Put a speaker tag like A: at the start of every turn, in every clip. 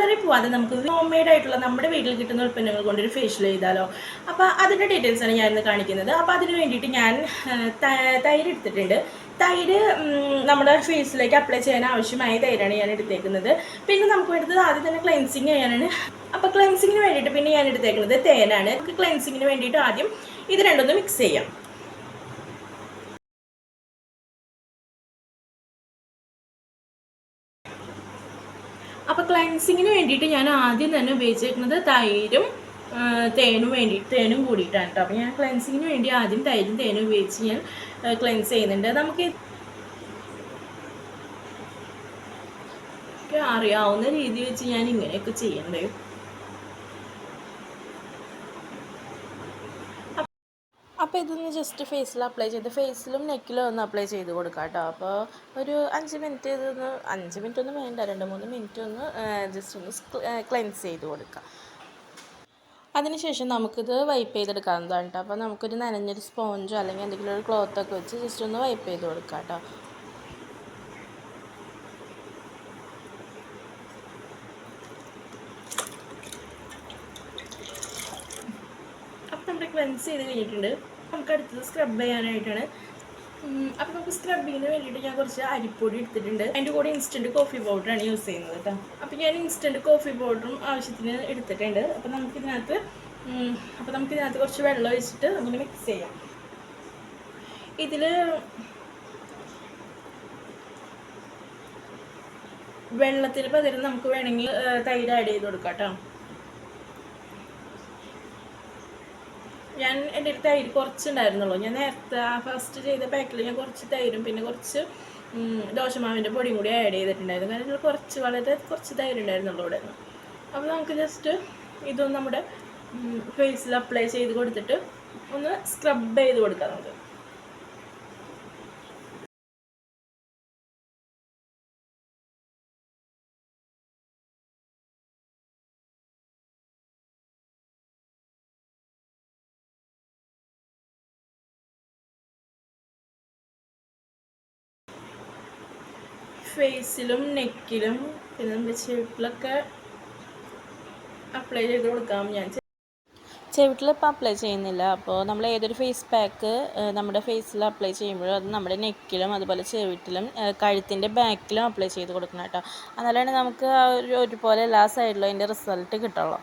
A: പാർലറിൽ പോവാതെ നമുക്ക് ഹോം മെയ്ഡ് ആയിട്ടുള്ള നമ്മുടെ വീട്ടിൽ കിട്ടുന്ന ഉൽപ്പന്നങ്ങൾ കൊണ്ട് ഒരു ഫേഷ്യൽ ചെയ്താലോ. അപ്പോൾ ആണ് ഞാൻ ഇന്ന് കാണിക്കുന്നത്. അപ്പോൾ അതിന് വേണ്ടിയിട്ട് ഞാൻ തൈര് എടുത്തിട്ടുണ്ട്. തൈര് നമ്മുടെ ഫേസിലേക്ക് അപ്ലൈ ചെയ്യാൻ ആവശ്യമായ തൈരാണ് ഞാൻ എടുത്തേക്കുന്നത്. പിന്നെ നമുക്ക് വേണ്ടത് ആദ്യം തന്നെ ക്ലെൻസിങ് ചെയ്യാനാണ്. അപ്പോൾ ക്ലെൻസിങ്ങിന് വേണ്ടിയിട്ട് പിന്നെ ഞാൻ എടുത്തേക്കുന്നത് തേനാണ്. നമുക്ക് ക്ലെൻസിങ്ങിന് വേണ്ടിയിട്ട് ആദ്യം ഇത് രണ്ടൊന്ന് മിക്സ് ചെയ്യാം. അപ്പോൾ ക്ലൻസിങ്ങിന് വേണ്ടിയിട്ട് ഞാൻ ആദ്യം തന്നെ ഉപയോഗിച്ചിരിക്കുന്നത് തൈരും തേനും വേണ്ടി തേനും കൂടിയിട്ടാണ് കേട്ടോ. അപ്പോൾ ഞാൻ ക്ലൻസിങ്ങിന് വേണ്ടി ആദ്യം തൈരും തേനും ഉപയോഗിച്ച് ഞാൻ ക്ലെൻസ് ചെയ്യുന്നുണ്ട്. നമുക്ക് അറിയാവുന്ന രീതി വെച്ച് ഞാൻ ഇങ്ങനെയൊക്കെ ചെയ്യണ്ടേ അപ്പോൾ ഇതൊന്ന് ജസ്റ്റ് ഫേസിൽ അപ്ലൈ ചെയ്ത് ഫേസിലും നെക്കിലും ഒന്ന് അപ്ലൈ ചെയ്ത് കൊടുക്കാം കേട്ടോ അപ്പോൾ ഒരു അഞ്ച് മിനിറ്റ് ഇതൊന്ന് അഞ്ച് മിനിറ്റ് ഒന്നും വേണ്ട രണ്ട് മൂന്ന് മിനിറ്റ് ഒന്ന് ജസ്റ്റ് ഒന്ന് ക്ലെൻസ് ചെയ്ത് കൊടുക്കാം. അതിനുശേഷം നമുക്കിത് വൈപ്പ് ചെയ്തെടുക്കാവുന്നതാണ് കേട്ടോ അപ്പോൾ നമുക്കൊരു നനഞ്ഞൊരു സ്പോഞ്ചോ അല്ലെങ്കിൽ എന്തെങ്കിലും ഒരു ക്ലോത്തൊക്കെ വെച്ച് ജസ്റ്റ് ഒന്ന് വൈപ്പ് ചെയ്ത് കൊടുക്കാം കേട്ടോ അപ്പോൾ നമ്മുടെ ക്ലെൻസ് ചെയ്ത് കഴിഞ്ഞിട്ടുണ്ട്. നമുക്ക് അടുത്തത് സ്ക്രബ് ചെയ്യാനായിട്ടാണ്. അപ്പോൾ നമുക്ക് സ്ക്രബിങ്ങിന് വേണ്ടിയിട്ട് ഞാൻ കുറച്ച് അരിപ്പൊടി എടുത്തിട്ടുണ്ട്. അതിന്റെ കൂടെ ഇൻസ്റ്റന്റ് കോഫി പൗഡറാണ് യൂസ് ചെയ്യുന്നത് കേട്ടോ. അപ്പോൾ ഞാൻ ഇൻസ്റ്റന്റ് കോഫി പൗഡറും ആവശ്യത്തിന് എടുത്തിട്ടുണ്ട്. അപ്പോൾ നമുക്കിതിനകത്ത് അപ്പോൾ നമുക്കിതിനകത്ത് കുറച്ച് വെള്ളം ഒഴിച്ചിട്ട് നമുക്ക് മിക്സ് ചെയ്യാം. ഇതിൽ വെള്ളത്തിന് പകരം നമുക്ക് വേണമെങ്കിൽ തൈര് ആഡ് ചെയ്ത് കൊടുക്കാം കേട്ടോ. ഞാൻ എന്റെ അടുത്ത് തൈര് കുറച്ചുണ്ടായിരുന്നുള്ളൂ. ഞാൻ നേരത്തെ ആ ഫസ്റ്റ് ചെയ്ത പാക്കിൽ ഞാൻ കുറച്ച് തൈരും പിന്നെ കുറച്ച് ദോശമാവിന്റെ പൊടിയും കൂടി ആഡ് ചെയ്തിട്ടുണ്ടായിരുന്നു. കാരണം കുറച്ച് വളരെ കുറച്ച് തൈര് ഉണ്ടായിരുന്നുള്ളൂ ഇവിടെ. നിന്ന് അപ്പോൾ നമുക്ക് ജസ്റ്റ് ഇതൊന്ന് നമ്മുടെ ഫേസിൽ അപ്ലൈ ചെയ്ത് കൊടുത്തിട്ട് ഒന്ന് സ്ക്രബ് ചെയ്ത് കൊടുക്കാം നമുക്ക്. ഫേസിലും നെക്കിലും പിന്നെ നമ്മുടെ ചെവിട്ടിലൊക്കെ അപ്ലൈ ചെയ്ത് കൊടുക്കാം ഞാൻ ചെവിട്ടിൽ ഇപ്പോൾ അപ്ലൈ ചെയ്യുന്നില്ല. അപ്പോൾ നമ്മൾ ഏതൊരു ഫേസ് പാക്ക് നമ്മുടെ ഫേസിൽ അപ്ലൈ ചെയ്യുമ്പോഴും അത് നമ്മുടെ നെക്കിലും അതുപോലെ ചെവിട്ടിലും കഴുത്തിന്റെ ബാക്കിലും അപ്ലൈ ചെയ്ത് കൊടുക്കണം കേട്ടോ. എന്നാലാണ് നമുക്ക് ഒരു ഒരുപോലെ എല്ലാ സൈഡിലും അതിന്റെ റിസൾട്ട് കിട്ടുള്ളൂ.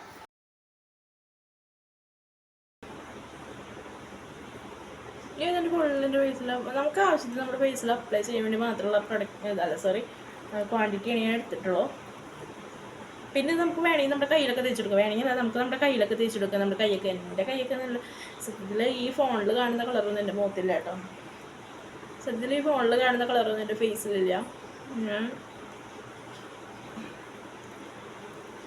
A: ഇനി ഇതിന്റെ ഫുള്ളിന്റെ ഫേസിൽ നമുക്ക് ആവശ്യത്തിന് നമ്മുടെ ഫേസിൽ അപ്ലൈ ചെയ്യാൻ വേണ്ടി മാത്രമുള്ള പ്രൊഡക്റ്റ് അല്ല സോറി ക്വാണ്ടിറ്റിയാണ് ഞാൻ എടുത്തിട്ടുള്ളൂ. പിന്നെ നമുക്ക് വേണമെങ്കിൽ നമ്മുടെ കയ്യിലൊക്കെ തേച്ചെടുക്കുക വേണമെങ്കിൽ നമുക്ക് നമ്മുടെ കയ്യിലൊക്കെ തേച്ചെടുക്കുക നമ്മുടെ കൈയൊക്കെ എന്റെ കൈയൊക്കെ നല്ല സത്യത്തിൽ ഈ ഫോണിൽ കാണുന്ന കളറൊന്നും എന്റെ മുഖത്തില്ല കേട്ടോ. സത്യത്തിൽ ഈ ഫോണിൽ കാണുന്ന കളറൊന്നും എന്റെ ഫേസിലില്ല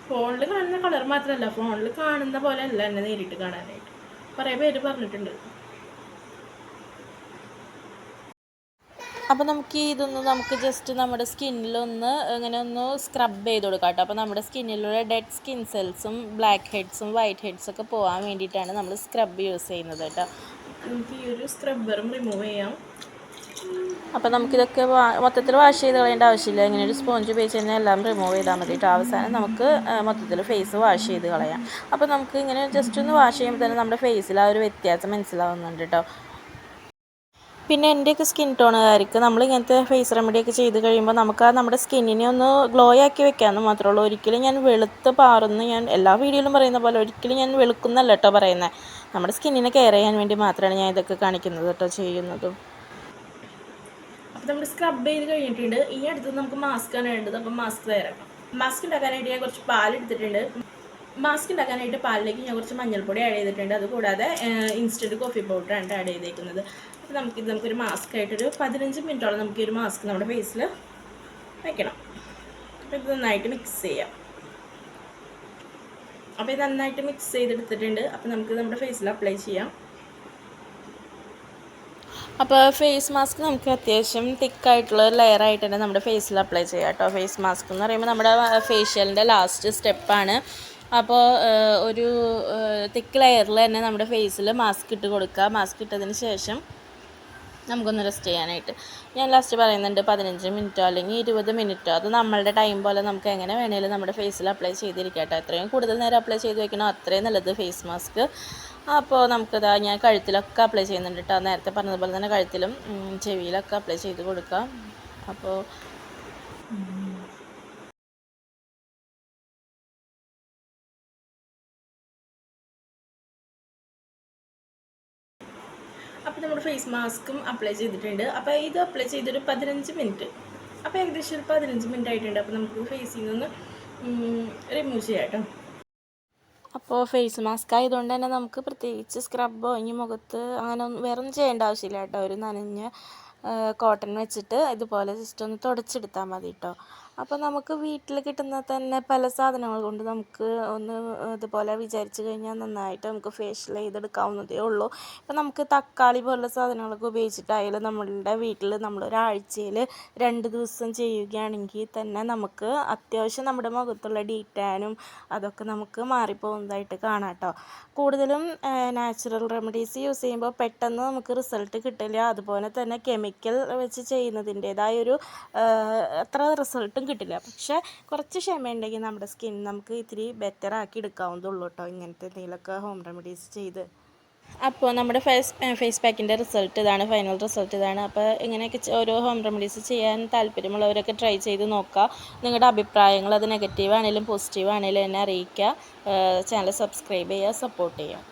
A: ഫോണിൽ കാണുന്ന കളർ മാത്രമല്ല ഫോണിൽ കാണുന്ന പോലെ അല്ല എന്നെ നേരിട്ട് കാണാനായിട്ട്. കുറേ പേര് പറഞ്ഞിട്ടുണ്ട്. അപ്പോൾ നമുക്ക് ഇതൊന്ന് നമുക്ക് ജസ്റ്റ് നമ്മുടെ സ്കിന്നിലൊന്ന് ഇങ്ങനെ ഒന്ന് സ്ക്രബ് ചെയ്ത് കൊടുക്കാം കേട്ടോ. അപ്പോൾ നമ്മുടെ സ്കിന്നിലുള്ള ഡെഡ് സ്കിൻ സെൽസും ബ്ലാക്ക് ഹെഡ്സും വൈറ്റ് ഹെഡ്സും ഒക്കെ പോകാൻ വേണ്ടിയിട്ടാണ് നമ്മൾ സ്ക്രബ് യൂസ് ചെയ്യുന്നത് കേട്ടോ. നമുക്ക് ഈ ഒരു സ്ക്രബ്ബറും റിമൂവ് ചെയ്യാം. അപ്പോൾ നമുക്കിതൊക്കെ മൊത്തത്തിൽ വാഷ് ചെയ്ത് കളയേണ്ട ആവശ്യമില്ല. ഇങ്ങനെ ഒരു സ്പോഞ്ച് ഉപയോഗിച്ച് തന്നെ എല്ലാം റിമൂവ് ചെയ്താൽ മതി കേട്ടോ. അവസാനം നമുക്ക് മൊത്തത്തിൽ ഫേസ് വാഷ് ചെയ്ത് കളയാം. അപ്പോൾ നമുക്ക് ഇങ്ങനെ ജസ്റ്റ് ഒന്ന് വാഷ് ചെയ്യുമ്പോൾ തന്നെ നമ്മുടെ ഫേസിൽ ആ ഒരു വ്യത്യാസം മനസ്സിലാവുന്നുണ്ട് കേട്ടോ. പിന്നെ എന്റെയൊക്കെ സ്കിൻ ടോണുകാർക്ക് നമ്മൾ ഇങ്ങനത്തെ ഫേസ് റെമഡിയൊക്കെ ചെയ്ത് കഴിയുമ്പോൾ നമുക്ക് ആ നമ്മുടെ സ്കിന്നിനെ ഒന്ന് ഗ്ലോ ആക്കി വെക്കാമെന്ന് മാത്രമേ ഉള്ളൂ. ഒരിക്കലും ഞാൻ വെളുത്ത് പാറുന്നു ഞാൻ എല്ലാ വീഡിയോയിലും പറയുന്ന പോലെ ഒരിക്കലും ഞാൻ വെളുക്കുന്നല്ല കേട്ടോ പറയുന്നത് നമ്മുടെ സ്കിന്നിനെ കെയർ ചെയ്യാൻ വേണ്ടി മാത്രമാണ് ഞാൻ ഇതൊക്കെ കാണിക്കുന്നത് കേട്ടോ ചെയ്യുന്നതും. അപ്പോൾ നമ്മൾ സ്ക്രബ് ചെയ്ത് കഴിഞ്ഞിട്ടുണ്ട്. ഇനി അടുത്തത് നമുക്ക് മാസ്ക് ആണ് വേണ്ടത്. അപ്പോൾ മാസ്ക് തരാം മാസ്ക് ഉണ്ടാക്കാനായിട്ട് ഞാൻ കുറച്ച് പാൽ എടുത്തിട്ടുണ്ട്. മാസ്ക് ഉണ്ടാക്കാനായിട്ട് പാലിലേക്ക് ഞാൻ കുറച്ച് മഞ്ഞൾപ്പൊടി ആഡ് ചെയ്തിട്ടുണ്ട്. അതുകൂടാതെ ഇൻസ്റ്റന്റ് കോഫി പൗഡറാണ് ആഡ് ചെയ്തേക്കുന്നത്. അപ്പോൾ നമുക്കിത് നമുക്കൊരു മാസ്ക് ആയിട്ടൊരു പതിനഞ്ച് മിനിറ്റോളം നമുക്ക് ഒരു മാസ്ക് നമ്മുടെ ഫേസിൽ വയ്ക്കണം അപ്പോൾ ഇത് നന്നായിട്ട് മിക്സ് ചെയ്യാം. അപ്പോൾ ഇത് നന്നായിട്ട് മിക്സ് ചെയ്തെടുത്തിട്ടുണ്ട്. അപ്പോൾ നമുക്ക് നമ്മുടെ ഫേസിൽ അപ്ലൈ ചെയ്യാം. അപ്പോൾ ഫേസ് മാസ്ക് നമുക്ക് അത്യാവശ്യം തിക്കായിട്ടുള്ള ലെയർ ആയിട്ട് തന്നെ നമ്മുടെ ഫേസിൽ അപ്ലൈ ചെയ്യാം കേട്ടോ ഫേസ് മാസ്ക് എന്ന് പറയുമ്പോൾ നമ്മുടെ ഫേഷ്യലിന്റെ ലാസ്റ്റ് സ്റ്റെപ്പാണ് അപ്പോൾ ഒരു തിക്ക് ലെയറിൽ തന്നെ നമ്മുടെ ഫേസിൽ മാസ്ക് ഇട്ട് കൊടുക്കുക. മാസ്ക് ഇട്ടതിന് ശേഷം നമുക്കൊന്ന് റെസ്റ്റ് ചെയ്യാനായിട്ട്. ഞാൻ ലാസ്റ്റ് പറയുന്നുണ്ട് പതിനഞ്ച് മിനിറ്റോ അല്ലെങ്കിൽ ഇരുപത് മിനിറ്റോ. അത് നമ്മളുടെ ടൈം പോലെ നമുക്ക് എങ്ങനെ വേണേലും നമ്മുടെ ഫേസിൽ അപ്ലൈ ചെയ്തിരിക്കട്ടെ എത്രയും കൂടുതൽ നേരം അപ്ലൈ ചെയ്ത് വെക്കണോ അത്രയും നല്ലത് ഫേസ് മാസ്ക് അപ്പോൾ നമുക്കിതാ ഞാൻ കഴുത്തിലൊക്കെ അപ്ലൈ ചെയ്യുന്നുണ്ട് കേട്ടോ. നേരത്തെ പറഞ്ഞതുപോലെ തന്നെ കഴുത്തിലും ചെവിയിലൊക്കെ അപ്ലൈ ചെയ്ത് കൊടുക്കാം. അപ്പോൾ അപ്പോൾ നമ്മുടെ ഫേസ് മാസ്കും അപ്ലൈ ചെയ്തിട്ടുണ്ട്. അപ്പോൾ ഇത് അപ്ലൈ ചെയ്തൊരു പതിനഞ്ച് മിനിറ്റ് അപ്പോൾ ഏകദേശം ഒരു പതിനഞ്ച് മിനിറ്റ് ആയിട്ടുണ്ട്. അപ്പോൾ നമുക്ക് ഫേസിൽ നിന്ന് റിമൂവ് ചെയ്യാം കേട്ടോ. അപ്പോൾ ഫേസ് മാസ്ക് ആയതുകൊണ്ട് തന്നെ നമുക്ക് പ്രത്യേകിച്ച് സ്ക്രബോ ഇനി മുഖത്ത് അങ്ങനെ ഒന്നും വേറെ ഒന്നും ചെയ്യേണ്ട ആവശ്യമില്ല കേട്ടോ. ഒരു നനഞ്ഞ കോട്ടൺ വെച്ചിട്ട് ഇതുപോലെ ജസ്റ്റ് ഒന്ന് തുടച്ചെടുത്താൽ മതി കേട്ടോ. അപ്പോൾ നമുക്ക് വീട്ടിൽ കിട്ടുന്ന തന്നെ പല സാധനങ്ങൾ കൊണ്ട് നമുക്ക് ഒന്ന് ഇതുപോലെ വിചാരിച്ച് കഴിഞ്ഞാൽ നന്നായിട്ട് നമുക്ക് ഫേഷ്യൽ ചെയ്തെടുക്കാവുന്നതേ ഉള്ളൂ. ഇപ്പം നമുക്ക് തക്കാളി പോലുള്ള സാധനങ്ങളൊക്കെ ഉപയോഗിച്ചിട്ടായാലും നമ്മളുടെ വീട്ടിൽ നമ്മൾ ഒരാഴ്ചയിൽ രണ്ട് ദിവസം ചെയ്യുകയാണെങ്കിൽ തന്നെ നമുക്ക് അത്യാവശ്യം നമ്മുടെ മുഖത്തുള്ള ഡീറ്റാനും അതൊക്കെ നമുക്ക് മാറിപ്പോകുന്നതായിട്ട് കാണാം കേട്ടോ കൂടുതലും നാച്ചുറൽ റെമഡീസ് യൂസ് ചെയ്യുമ്പോൾ പെട്ടെന്ന് നമുക്ക് റിസൾട്ട് കിട്ടില്ല. അതുപോലെ തന്നെ കെമിക്കൽ വെച്ച് ചെയ്യുന്നതിന്റേതായൊരു അത്ര റിസൾട്ടും കിട്ടില്ല. പക്ഷെ കുറച്ച് ക്ഷമ ഉണ്ടെങ്കിൽ നമ്മുടെ സ്കിൻ നമുക്ക് ഇത്തിരി ബെറ്റർ ആക്കി എടുക്കാവുന്നതുള്ളൂ കേട്ടോ ഇങ്ങനത്തെ എന്തെങ്കിലുമൊക്കെ ഹോം റെമഡീസ് ചെയ്ത്. അപ്പോൾ നമ്മുടെ ഫേസ് ഫേസ് പാക്കിന്റെ റിസൾട്ട് ഇതാണ് ഫൈനൽ റിസൾട്ട് ഇതാണ്. അപ്പോൾ ഇങ്ങനെയൊക്കെ ഓരോ ഹോം റെമഡീസ് ചെയ്യാൻ താല്പര്യമുള്ളവരൊക്കെ ട്രൈ ചെയ്ത് നോക്കുക നിങ്ങളുടെ അഭിപ്രായങ്ങൾ അത് നെഗറ്റീവ് ആണെങ്കിലും പോസിറ്റീവ് ആണെങ്കിലും എന്നെ അറിയിക്കുക ചാനൽ സബ്സ്ക്രൈബ് ചെയ്യുക സപ്പോർട്ട് ചെയ്യുക.